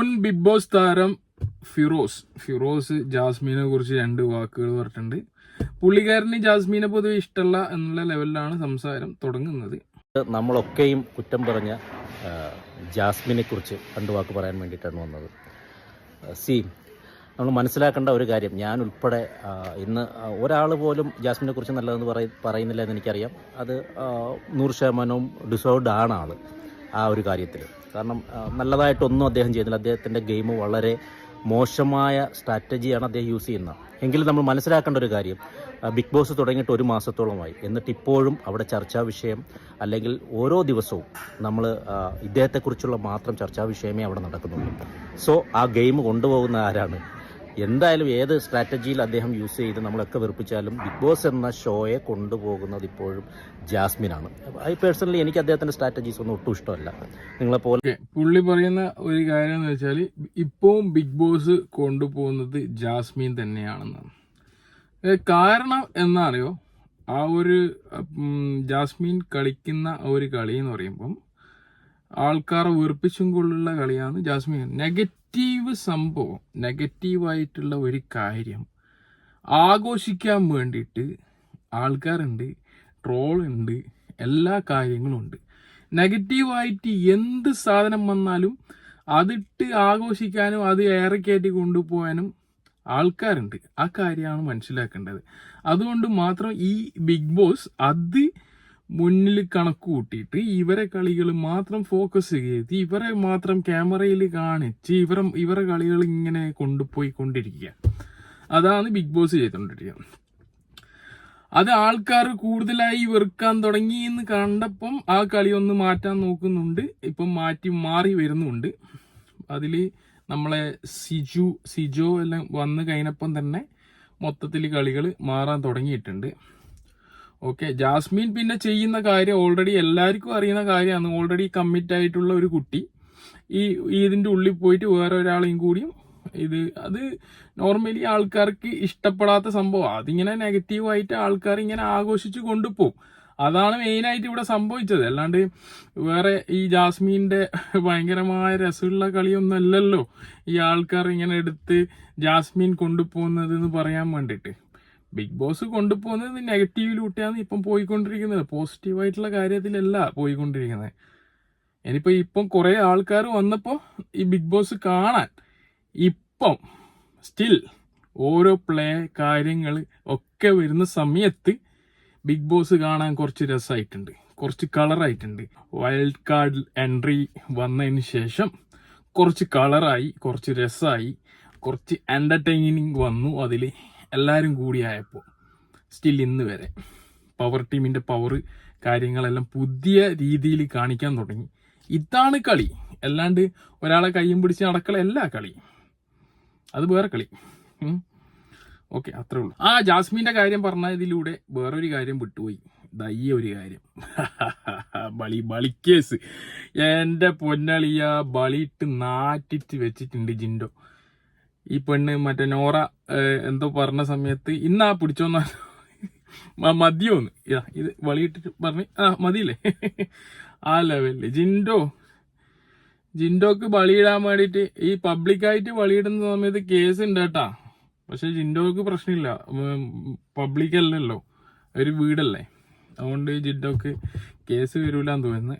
Big boss താരം ഫിറോസ്. ഫിറോസ് ജാസ്മീനെ കുറിച്ച് രണ്ട് വാക്കുകൾ പറഞ്ഞിട്ടുണ്ട്. പുള്ളിക്കാരന് ജാസ്മീനെ പൊതുവെ ഇഷ്ടമല്ല എന്നുള്ള ലെവലിലാണ് സംസാരം തുടങ്ങുന്നത്. നമ്മളൊക്കെയും കുറ്റം പറഞ്ഞ ജാസ്മിനെ കുറിച്ച് രണ്ട് വാക്ക് പറയാൻ വേണ്ടിയിട്ടാണ് വന്നത്. സി നമ്മൾ മനസ്സിലാക്കേണ്ട ഒരു കാര്യം. ഞാൻ ഉൾപ്പെടെ ഇന്ന് ഒരാൾ പോലും ജാസ്മിനെ കുറിച്ച് നല്ലതെന്ന് പറയ പറയുന്നില്ല എന്ന് എനിക്കറിയാം. അത് നൂറ് ശതമാനവും ഡിസേർവ്ഡ് ആണ് ആൾ ആ ഒരു കാര്യത്തിൽ കാരണം നല്ലതായിട്ടൊന്നും അദ്ദേഹം ചെയ്യുന്നില്ല അദ്ദേഹത്തിന്റെ ഗെയിം വളരെ മോശമായ സ്ട്രാറ്റജിയാണ് അദ്ദേഹം യൂസ് ചെയ്യുന്നത്. എങ്കിലും നമ്മൾ മനസ്സിലാക്കേണ്ട ഒരു കാര്യം ബിഗ് ബോസ് തുടങ്ങിയിട്ട് ഒരു മാസത്തോളമായി. എന്നിട്ട് ഇപ്പോഴും അവിടെ ചർച്ചാ വിഷയം അല്ലെങ്കിൽ ഓരോ ദിവസവും നമ്മൾ ഇദ്ദേഹത്തെക്കുറിച്ചുള്ള മാത്രം ചർച്ചാ വിഷയമേ അവിടെ നടക്കുന്നുള്ളൂ. സോ ആ ഗെയിം കൊണ്ടുപോകുന്ന ആരാണ്? എന്തായാലും ഏത് സ്ട്രാറ്റജിയിൽ അദ്ദേഹം യൂസ് ചെയ്ത് നമ്മളൊക്കെ വെറുപ്പിച്ചാലും ബിഗ് ബോസ് എന്ന ഷോയെ കൊണ്ടുപോകുന്നത് ഇപ്പോഴും ജാസ്മിനാണ്. ഐ പേഴ്സണലി എനിക്ക് അദ്ദേഹത്തിന്റെ സ്ട്രാറ്റജീസ് ഒന്നും ഒട്ടും ഇഷ്ടമല്ല. നിങ്ങളെ പോലെ പുള്ളി പറയുന്ന ഒരു കാര്യം എന്ന് വെച്ചാൽ ഇപ്പവും ബിഗ് ബോസ് കൊണ്ടുപോകുന്നത് ജാസ്മിൻ തന്നെയാണെന്നാണ്. കാരണം എന്നറിയോ ആ ഒരു ജാസ്മിൻ കളിക്കുന്ന ഒരു കളി എന്ന് പറയുമ്പം ആൾക്കാരെ വെറുപ്പിച്ചും കൊള്ളുള്ള കളിയാണ് ജാസ്മിൻ. നെഗറ്റീവ് സംഭവം നെഗറ്റീവായിട്ടുള്ള ഒരു കാര്യം. ആഘോഷിക്കാൻ വേണ്ടിയിട്ട് ആൾക്കാരുണ്ട് ട്രോളുണ്ട് എല്ലാ കാര്യങ്ങളും ഉണ്ട്. നെഗറ്റീവായിട്ട് എന്ത് സാധനം വന്നാലും അതിട്ട് ആഘോഷിക്കാനും അത് ഏറെ കൊണ്ടുപോകാനും ആൾക്കാരുണ്ട്. ആ കാര്യമാണ് മനസ്സിലാക്കേണ്ടത്. അതുകൊണ്ട് മാത്രം ഈ ബിഗ് ബോസ് അത് മുന്നിൽ കണക്ക് കൂട്ടിയിട്ട് ഇവരെ കളികൾ മാത്രം ഫോക്കസ് ചെയ്ത് ഇവരെ മാത്രം ക്യാമറയിൽ കാണിച്ച് ഇവരെ ഇവരെ കളികൾ ഇങ്ങനെ കൊണ്ടുപോയി കൊണ്ടിരിക്കുക അതാണ് ബിഗ് ബോസ് ചെയ്തുകൊണ്ടിരിക്കുക അത് ആൾക്കാർ കൂടുതലായി വെറുക്കാൻ തുടങ്ങി എന്ന് കണ്ടപ്പം ആ കളി ഒന്ന് മാറ്റാൻ നോക്കുന്നുണ്ട്. ഇപ്പം മാറ്റി മാറി വരുന്നുണ്ട്. അതിൽ നമ്മളെ സിജു സിജോ എല്ലാം വന്നു കഴിഞ്ഞപ്പം തന്നെ മൊത്തത്തിൽ കളികൾ മാറാൻ തുടങ്ങിയിട്ടുണ്ട്. ഓക്കെ ജാസ്മിൻ പിന്നെ ചെയ്യുന്ന കാര്യം ഓൾറെഡി എല്ലാവർക്കും അറിയുന്ന കാര്യമാണ്. ഓൾറെഡി കമ്മിറ്റ് ആയിട്ടുള്ള ഒരു കുട്ടി. ഈ ഇതിന്റെ ഉള്ളിൽ പോയിട്ട് വേറെ ഒരാളെയും കൂടിയും ഇത് അത് നോർമലി ആൾക്കാർക്ക് ഇഷ്ടപ്പെടാത്ത സംഭവം. അതിങ്ങനെ നെഗറ്റീവായിട്ട് ആൾക്കാർ ഇങ്ങനെ ആഘോഷിച്ച് കൊണ്ടുപോകും. അതാണ് മെയിനായിട്ട് ഇവിടെ സംഭവിച്ചത്. അല്ലാണ്ട് വേറെ ഈ ജാസ്മിന്റെ ഭയങ്കരമായ രസമുള്ള കളിയൊന്നും അല്ലല്ലോ ഈ ആൾക്കാർ ഇങ്ങനെ എടുത്ത് ജാസ്മിൻ കൊണ്ടുപോകുന്നത് എന്ന് പറയാൻ വേണ്ടിയിട്ട്. ബിഗ് ബോസ് കൊണ്ടുപോകുന്നത് നെഗറ്റീവിലൂട്ടാണ് ഇപ്പം പോയിക്കൊണ്ടിരിക്കുന്നത്. പോസിറ്റീവായിട്ടുള്ള കാര്യത്തിലല്ല പോയിക്കൊണ്ടിരിക്കുന്നത്. ഇനിയിപ്പോൾ ഇപ്പം കുറേ ആൾക്കാർ വന്നപ്പോൾ ഈ ബിഗ് ബോസ് കാണാൻ ഇപ്പം സ്റ്റിൽ ഓരോ പ്ലേ കാര്യങ്ങൾ ഒക്കെ വരുന്ന സമയത്ത് ബിഗ് ബോസ് കാണാൻ കുറച്ച് രസമായിട്ടുണ്ട് കുറച്ച് കളറായിട്ടുണ്ട് വൈൽഡ് കാർഡ് എൻട്രി വന്നതിന് ശേഷം കുറച്ച് കളറായി കുറച്ച് രസമായി കുറച്ച് എന്റർടൈനിങ് വന്നു അതിൽ എല്ലാവരും കൂടിയായപ്പോൾ സ്റ്റിൽ ഇന്ന് വരെ പവർ ടീമിന്റെ പവർ കാര്യങ്ങളെല്ലാം പുതിയ രീതിയിൽ കാണിക്കാൻ തുടങ്ങി. ഇതാണ് കളി. അല്ലാണ്ട് ഒരാളെ കയ്യും പിടിച്ച് നടക്കലല്ല കളി. അത് വേറെ കളി. ഓക്കെ അത്രേ ഉള്ളൂ. ആ ജാസ്മിന്റെ കാര്യം പറഞ്ഞതിലൂടെ വേറൊരു കാര്യം വിട്ടുപോയി. ദയ്യ ഒരു കാര്യം. ബളി ബളിക്കേസ് എന്റെ പൊന്നളിയ ബളിയിട്ട് നാറ്റിട്ട് വെച്ചിട്ടുണ്ട് ജിൻഡോ. ഈ പെണ്ണ് മറ്റേ നോറ എന്തോ പറഞ്ഞ സമയത്ത് ഇന്നാ പിടിച്ചോന്ന മതിയോന്ന്. ഇതാ വളിയിട്ടിട്ട് പറഞ്ഞ് ആ മതിയില്ലേ? ആ ലെവലിൽ. ജിൻഡോ ജിൻഡോക്ക് ബളിയിടാൻ വേണ്ടിയിട്ട് ഈ പബ്ലിക്കായിട്ട് ബളിയിടുന്ന സമയത്ത് കേസ് ഉണ്ട് കേട്ടാ. പക്ഷെ ജിൻഡോക്ക് പ്രശ്നമില്ല. പബ്ലിക് അല്ലല്ലോ ഒരു വീടല്ലേ. അതുകൊണ്ട് ജിൻഡോക്ക് കേസ് വരൂലെന്ന് തോന്നുന്നു.